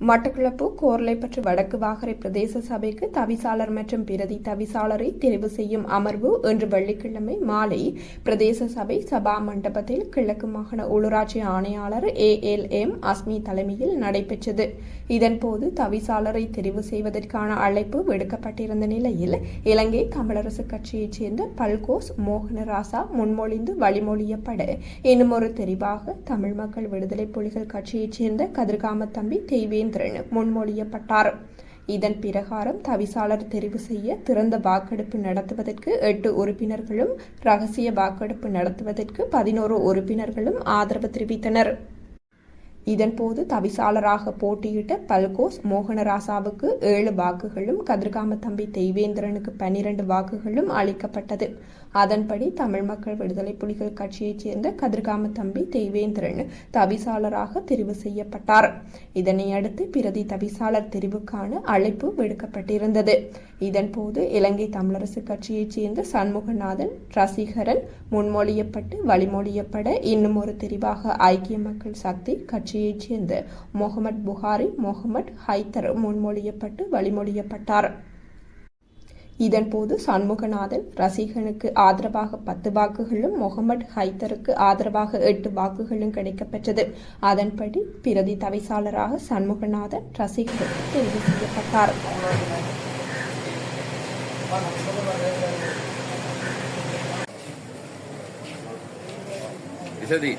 மட்டக்களப்பு கோர்லைப்பற்று வடக்கு வாகரை பிரதேச சபைக்கு தவிசாளர் மற்றும் பிரதி தவிசாளரை தெரிவு செய்யும் அமர்வு இன்று வெள்ளிக்கிழமை மாலை பிரதேச சபை சபா மண்டபத்தில் கிழக்கு மாகாண உள்ளூராட்சி ஆணையாளர் ஏ எல் எம் அஸ்மி தலைமையில் நடைபெற்றது. இதன்போது தவிசாளரை தெரிவு செய்வதற்கான அழைப்பு விடுக்கப்பட்டிருந்த நிலையில் இலங்கை தமிழரசு கட்சியைச் சேர்ந்த பல்கோஸ் மோகனராசா முன்மொழிந்து வழிமொழியப்பட இன்னுமொரு தெரிவாக தமிழ் மக்கள் விடுதலை புலிகள் கட்சியைச் சேர்ந்த கதிர்காம தம்பி தெய்வேந்திரன் முன்மொழியப்பட்டார். இதன் பிரகாரம் தவிசாளர் தெரிவு செய்ய திறந்த வாக்கெடுப்பு நடத்துவதற்கு எட்டு உறுப்பினர்களும் ரகசிய வாக்கெடுப்பு நடத்துவதற்கு பதினோரு உறுப்பினர்களும் ஆதரவு தெரிவித்தனர். இதன்போது தவிசாளராக போட்டியிட்ட பல்கோஸ் மோகனராசாவுக்கு ஏழு வாக்குகளும் கதிர்காம தம்பி தெய்வேந்திரனுக்கு பன்னிரண்டு வாக்குகளும் அளிக்கப்பட்டது. அதன்படி தமிழ் மக்கள் விடுதலை புலிகள் கட்சியைச் சேர்ந்த கதிர்காம தம்பி தெய்வேந்திரன் தவிசாளராக தெரிவு செய்யப்பட்டார். இதனையடுத்து பிரதி தவிசாளர் தெரிவுக்கான அழைப்பு விடுக்கப்பட்டிருந்தது. இதன்போது இலங்கை தமிழரசு கட்சியைச் சேர்ந்த சண்முகநாதன் ரசிகரன் முன்மொழியப்பட்டு வழிமொழியப்பட இன்னும் ஒரு தெரிவாக ஐக்கிய மக்கள் சக்தி கட்சி கட்சியைச் சேர்ந்த முகமது புகாரி முகமது ஹைத்தர் முன்மொழியப்பட்டு வழிமொழியப்பட்டார். இதன்போது சண்முகநாதன் ரசிகனுக்கு ஆதரவாக பத்து வாக்குகளும் முகமது ஹைத்தருக்கு ஆதரவாக எட்டு வாக்குகளும் கிடைக்கப்பெற்றது. அதன்படி பிரதி தவிசாளராக சண்முகநாதன் ரசிகருக்கு தெரிவு செய்யப்பட்டார். விசதி